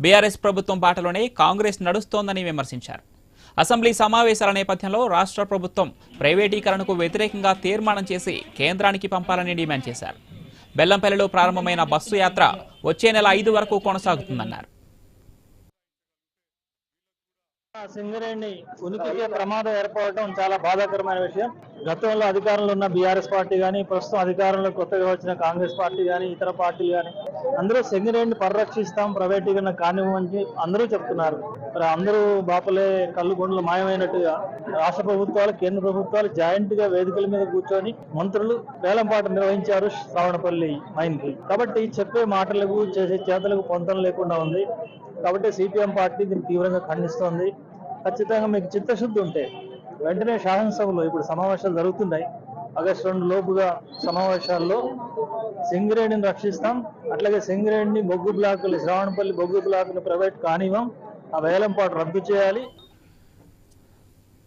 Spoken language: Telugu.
బీఆర్ఎస్ ప్రభుత్వం బాటలోనే కాంగ్రెస్ నడుస్తోందని విమర్శించారు. అసెంబ్లీ సమావేశాల నేపథ్యంలో రాష్ట్ర ప్రభుత్వం ప్రైవేటీకరణకు వ్యతిరేకంగా తీర్మానం చేసి కేంద్రానికి పంపాలని డిమాండ్ చేశారు. బెల్లంపల్లిలో ప్రారంభమైన బస్సు యాత్ర వచ్చే నెల ఐదు వరకు కొనసాగుతుందన్నారు. సింగరేణి ఉనికికి ప్రమాదం ఏర్పడటం చాలా బాధాకరమైన విషయం. గతంలో అధికారంలో ఉన్న బీఆర్ఎస్ పార్టీ కానీ ప్రస్తుతం అధికారంలో కొత్తగా వచ్చిన కాంగ్రెస్ పార్టీ కానీ ఇతర పార్టీలు కానీ అందరూ సింగరేణిని పరిరక్షిస్తాం ప్రైవేటీకరణ కానివ్వని అందరూ చెప్తున్నారు. మరి అందరూ బాపలే కళ్ళు గుండెలు మాయమైనట్టుగా రాష్ట్ర ప్రభుత్వాలు కేంద్ర ప్రభుత్వాలు జాయింట్గా వేదికల మీద కూర్చొని మంత్రులు వేలంపాట నిర్వహించారు శ్రావణపల్లి మైన్ కాబట్టి చెప్పే మాటలకు చేసే చేతలకు పొంతం లేకుండా ఉంది. కాబట్టి సిపిఎం పార్టీ దీన్ని తీవ్రంగా ఖండిస్తోంది. ఖచ్చితంగా మీకు చిత్తశుద్ధి ఉంటే వెంటనే శాసనసభలో ఇప్పుడు సమావేశాలు జరుగుతున్నాయి. ఆగస్టు రెండు లోపుగా సమావేశాల్లో సింగరేణిని రక్షిస్తాం. అట్లాగే సింగరేణిని బొగ్గు బ్లాకులు శ్రావణపల్లి బొగ్గు బ్లాకులు ప్రైవేట్ కానివ్వం ఆ వేలంపాటు రద్దు చేయాలి.